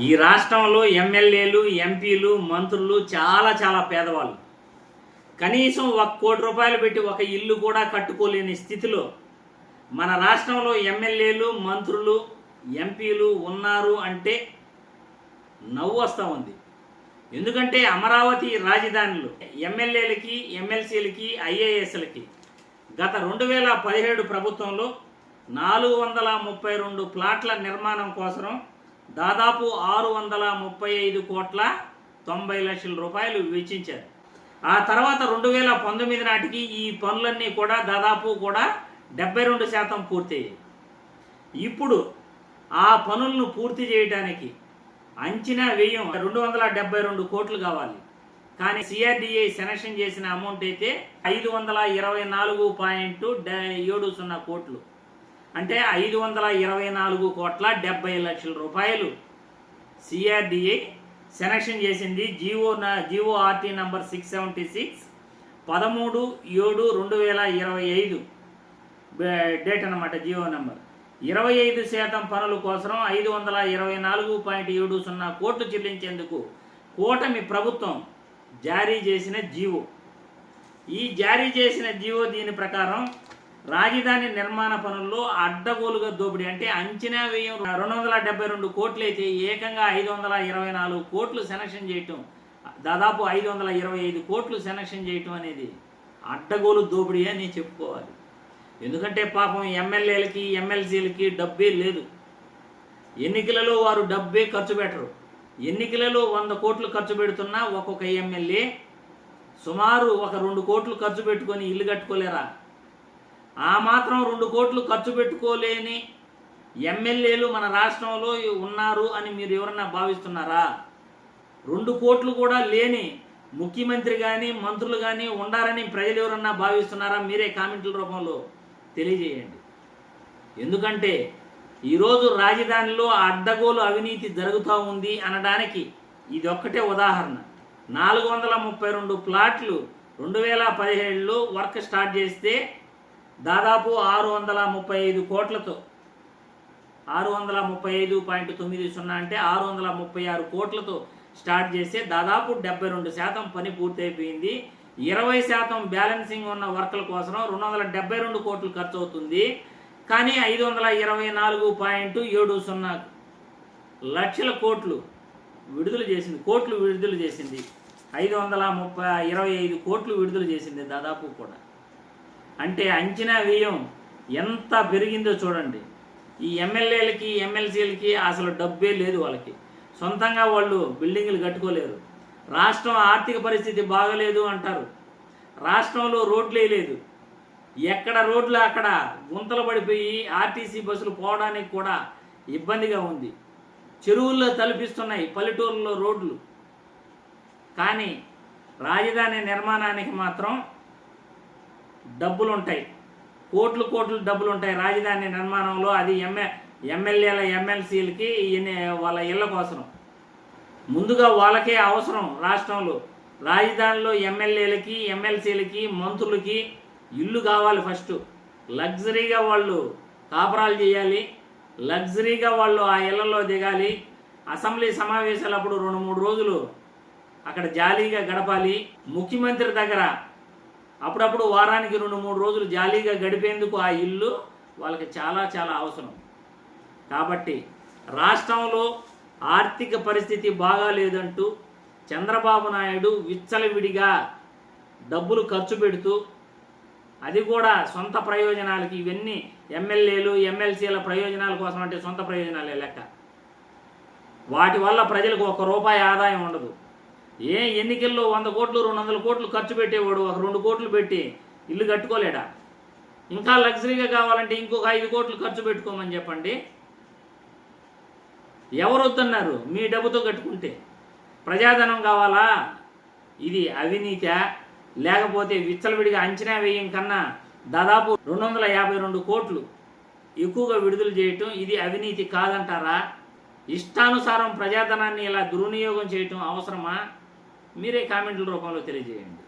ఈ రాష్ట్రంలో ఎమ్మెల్యేలు ఎంపీలు మంత్రులు చాలా చాలా పేదవాళ్ళు. కనీసం ఒక కోటి రూపాయలు పెట్టి ఒక ఇల్లు కూడా కట్టుకోలేని స్థితిలో మన రాష్ట్రంలో ఎమ్మెల్యేలు మంత్రులు ఎంపీలు ఉన్నారు అంటే నవ్వు వస్తూ ఉంది. ఎందుకంటే అమరావతి రాజధానిలో ఎమ్మెల్యేలకి ఎమ్మెల్సీలకి ఐఏఎస్లకి గత రెండు వేల పదిహేడు ప్రభుత్వంలో నాలుగు వందల ముప్పై రెండు ప్లాట్ల నిర్మాణం కోసం దాదాపు ఆరు వందల ముప్పై ఐదు కోట్ల తొంభై లక్షల రూపాయలు వెచ్చించారు. ఆ తర్వాత రెండు వేల పంతొమ్మిది నాటికి ఈ పనులన్నీ కూడా దాదాపు కూడా డెబ్బై రెండు శాతం పూర్తయ్యాయి. ఇప్పుడు ఆ పనులను పూర్తి చేయడానికి అంచనా వ్యయం రెండు వందల డెబ్బై రెండు కోట్లు కావాలి. కానీ సిఆర్డిఏ సెలక్షన్ చేసిన అమౌంట్ అయితే ఐదు వందల ఇరవై నాలుగు పాయింట్ ఏడు సున్నా కోట్లు. అంటే ఐదు వందల ఇరవై నాలుగు కోట్ల డెబ్బై లక్షల రూపాయలు. సిఆర్డిఏ సెలక్షన్ చేసింది GO GO RT number six seventy six పదమూడు ఏడు రెండు వేల ఇరవై ఐదు. డేట్ అనమాట జియో నెంబర్. ఇరవై ఐదు శాతం పనుల కోసం ఐదు వందల ఇరవై నాలుగు పాయింట్ ఏడు సున్నా కోట్లు చెల్లించేందుకు కూటమి ప్రభుత్వం జారీ చేసిన జీవో ఈ జారీ చేసిన జీవో దీని ప్రకారం రాజధాని నిర్మాణ పనుల్లో అడ్డగోలుగా దోపిడీ. అంటే అంచనా వ్యయం రెండు వందల డెబ్బై రెండు కోట్లు అయితే ఏకంగా ఐదు వందల ఇరవై నాలుగు కోట్లు సెనక్షన్ చేయటం. దాదాపు ఐదు వందల ఇరవై ఐదు కోట్లు సెనక్షన్ చేయటం అనేది అడ్డగోలు దోపిడీ అని చెప్పుకోవాలి. ఎందుకంటే పాపం ఎమ్మెల్యేలకి ఎమ్మెల్సీలకి డబ్బే లేదు. ఎన్నికలలో వారు డబ్బే ఖర్చు పెట్టరు. ఎన్నికలలో వంద కోట్లు ఖర్చు పెడుతున్నా ఒక్కొక్క ఎమ్మెల్యే సుమారు ఒక రెండు కోట్లు ఖర్చు పెట్టుకొని ఇల్లు కట్టుకోలేరా? ఆ మాత్రం రెండు కోట్లు ఖర్చు పెట్టుకోలేని ఎమ్మెల్యేలు మన రాష్ట్రంలో ఉన్నారు అని మీరు ఎవరన్నా భావిస్తున్నారా? రెండు కోట్లు కూడా లేని ముఖ్యమంత్రి కానీ మంత్రులు కానీ ఉండారని ప్రజలు ఎవరన్నా భావిస్తున్నారా? మీరే కామెంట్ల రూపంలో తెలియజేయండి. ఎందుకంటే ఈరోజు రాజధానిలో అడ్డగోలు అవినీతి జరుగుతూ ఉంది అనడానికి ఇది ఒక్కటే ఉదాహరణ. నాలుగు వందల ముప్పై రెండు ప్లాట్లు రెండు వేల పదిహేడులో వర్క్ స్టార్ట్ చేస్తే దాదాపు ఆరు వందల ముప్పై ఐదు కోట్లతో ఆరు వందల ముప్పై ఐదు పాయింట్ తొమ్మిది సున్నా అంటే ఆరు వందల ముప్పై ఆరు కోట్లతో స్టార్ట్ చేస్తే దాదాపు డెబ్బై రెండు శాతం పని పూర్తయిపోయింది. ఇరవై శాతం బ్యాలెన్సింగ్ ఉన్న వర్కుల కోసం రెండు వందల డెబ్బై రెండు కోట్లు ఖర్చు అవుతుంది కానీ ఐదు వందల ఇరవై నాలుగు పాయింట్ ఏడు సున్నా లక్షల కోట్లు విడుదల చేసింది కోట్లు విడుదల చేసింది. ఐదు వందల ముప్పై ఇరవై ఐదు కోట్లు విడుదల చేసింది దాదాపు కూడా. అంటే అంచనా వ్యయం ఎంత పెరిగిందో చూడండి. ఈ ఎమ్మెల్యేలకి ఎమ్మెల్సీలకి అసలు డబ్బే లేదు వాళ్ళకి. సొంతంగా వాళ్ళు బిల్డింగులు కట్టుకోలేరు. రాష్ట్రం ఆర్థిక పరిస్థితి బాగలేదు అంటారు. రాష్ట్రంలో రోడ్లు వేయలేదు ఎక్కడ రోడ్లు అక్కడ గుంతలు పడిపోయి ఆర్టీసీ బస్సులు పోవడానికి కూడా ఇబ్బందిగా ఉంది. చెరువుల్లో తలపిస్తున్నాయి పల్లెటూరులో రోడ్లు. కానీ రాజధాని నిర్మాణానికి మాత్రం డబ్బులు ఉంటాయి కోట్లు కోట్లు డబ్బులు ఉంటాయి రాజధాని నిర్మాణంలో అది ఎంఏ ఎమ్మెల్యేల ఎమ్మెల్సీలకి వాళ్ళ ఇళ్ళ కోసం. ముందుగా వాళ్ళకే అవసరం రాష్ట్రంలో. రాజధానిలో ఎమ్మెల్యేలకి ఎమ్మెల్సీలకి మంత్రులకి ఇల్లు కావాలి ఫస్ట్. లగ్జరీగా వాళ్ళు కాపురాలు చేయాలి. లగ్జరీగా వాళ్ళు ఆ ఇళ్ళలో దిగాలి. అసెంబ్లీ సమావేశాలప్పుడు రెండు మూడు రోజులు అక్కడ జాలీగా గడపాలి. ముఖ్యమంత్రి దగ్గర అప్పుడప్పుడు వారానికి రెండు మూడు రోజులు జాలీగా గడిపేందుకు ఆ ఇల్లు వాళ్ళకి చాలా చాలా అవసరం. కాబట్టి రాష్ట్రంలో ఆర్థిక పరిస్థితి బాగాలేదంటూ చంద్రబాబు నాయుడు విచ్చలవిడిగా డబ్బులు ఖర్చు పెడుతూ అది కూడా సొంత ప్రయోజనాలకి ఇవన్నీ ఎమ్మెల్యేలు ఎమ్మెల్సీల ప్రయోజనాల కోసం అంటే సొంత ప్రయోజనాలే లెక్క. వాటి వల్ల ప్రజలకు ఒక రూపాయి ఆదాయం ఉండదు. ఏ ఎన్నికల్లో వంద కోట్లు రెండు వందల కోట్లు ఖర్చు పెట్టేవాడు? ఒక రెండు కోట్లు పెట్టి ఇల్లు కట్టుకోలేడా? ఇంకా లగ్జరీగా కావాలంటే ఇంకొక ఐదు కోట్లు ఖర్చు పెట్టుకోమని చెప్పండి. ఎవరు వద్దన్నారు? మీ డబ్బుతో కట్టుకుంటే. ప్రజాధనం కావాలా? ఇది అవినీత. లేకపోతే విచ్చలవిడిగా అంచనా వేయం కన్నా దాదాపు రెండు వందల యాభై రెండు కోట్లు ఎక్కువగా విడుదల చేయటం ఇది అవినీతి కాదంటారా? ఇష్టానుసారం ప్రజాధనాన్ని ఇలా దుర్వినియోగం చేయటం అవసరమా? మీరే కామెంట్ల రూపంలో తెలియజేయండి.